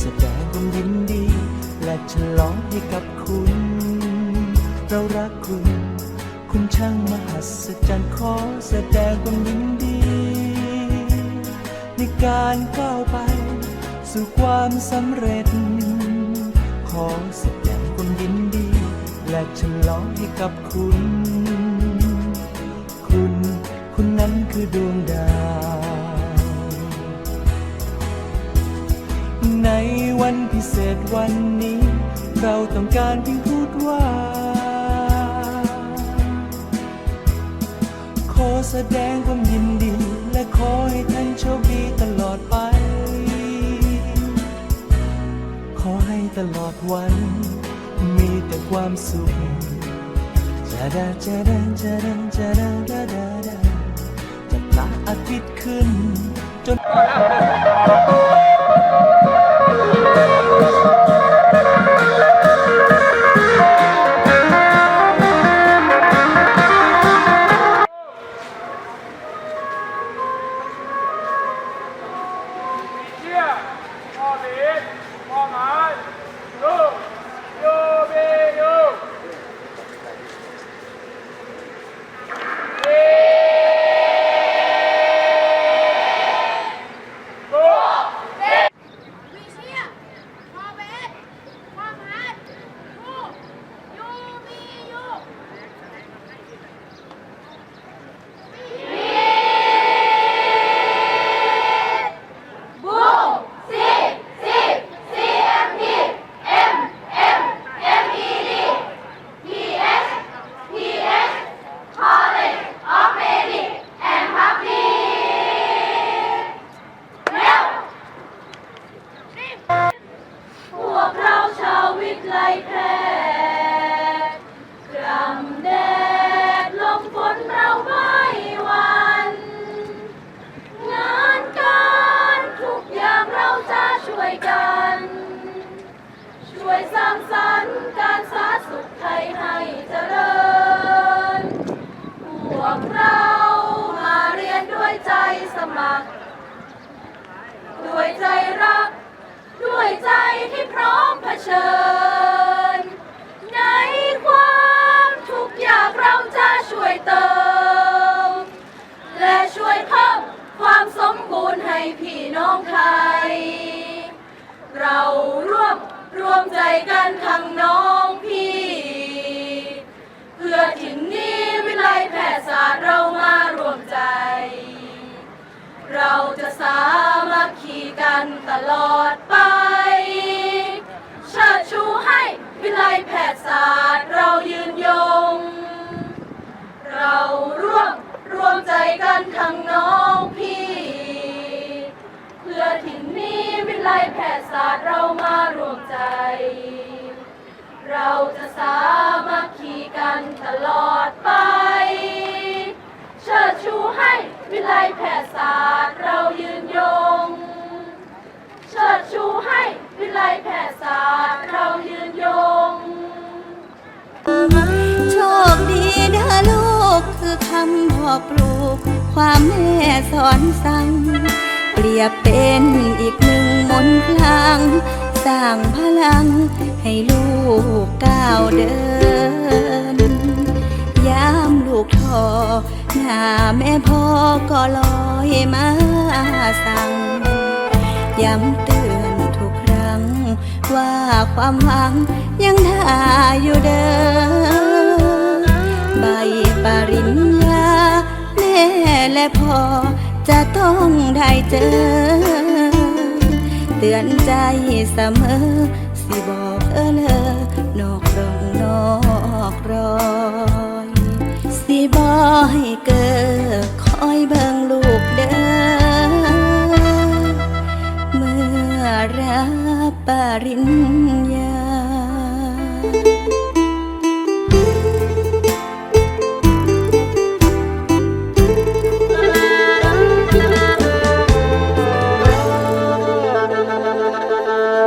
แสดงความยินดี และฉลองให้กับคุณ เรารักคุณ คุณช่างมหัศจรรย์ขอแสดงความยินดี ในการก้าวไป สู่ความสำเร็จ ขอแสดงความยินดี และฉลองให้กับคุณ คุณ คุณนั้นคือดวงดาว ในวันพิเศษวันนี้ เราต้องการเพียงพูดว่า ขอแสดงความยินดี และขอให้ท่านโชคดีตลอดไป ขอให้ตลอดวัน มีแต่ความสุขจะดาจะดาจะดาจะดาดาดาดาจากพระอาทิตย์ขึ้น จน แพรกรำแดดลมฝนเราไม่หวันงานการทุกอย่างเราจะช่วยกัน ช่วยสร้างสรรค์การสาธารณสุขไทยให้เจริญ พวกเรามาเรียนด้วยใจสมัคร ด้วยใจรัก ด้วยใจที่พร้อมเผชิญ กันทั้งน้องพี่ เพื่อถิ่นนี้วิไลแพทยศาสตร์เรามารวมใจ เราจะสามัคคีกันตลอดไปเชิดชูให้วิไลแพทยศาสตร์เรายืนยง เราร่วมรวมใจกันทั้งน้องพี่ เพื่อถิ่นนี้วิไลแพทยศาสตร์เรามารวมใจ เราจะสามัคคีกันตลอดไป เชิดชูให้วิไลแพทยศาสตร์เรายืนยง เชิดชูให้วิไลแพทยศาสตร์เรายืนยง โชคดีเด้อลูกคือคำบอกปลูก ความแม่สอนสั่งเปรียบเป็นอีกหนึ่งมนต์พลัง สร้างพลัง ให้ลูกก้าวเดิน ยามลูกทอหน้าแม่พ่อก็ลอยมาสั่ง ย้ำเตือนทุกครั้ง ว่าความหวังยังท่าอยู่เดิมใบปริญญาแม่และพ่อจะต้องได้เจอ ตือนใจเสมอ สิบอกเออเลอนอกรองนอกรอย สิบอกให้เกิด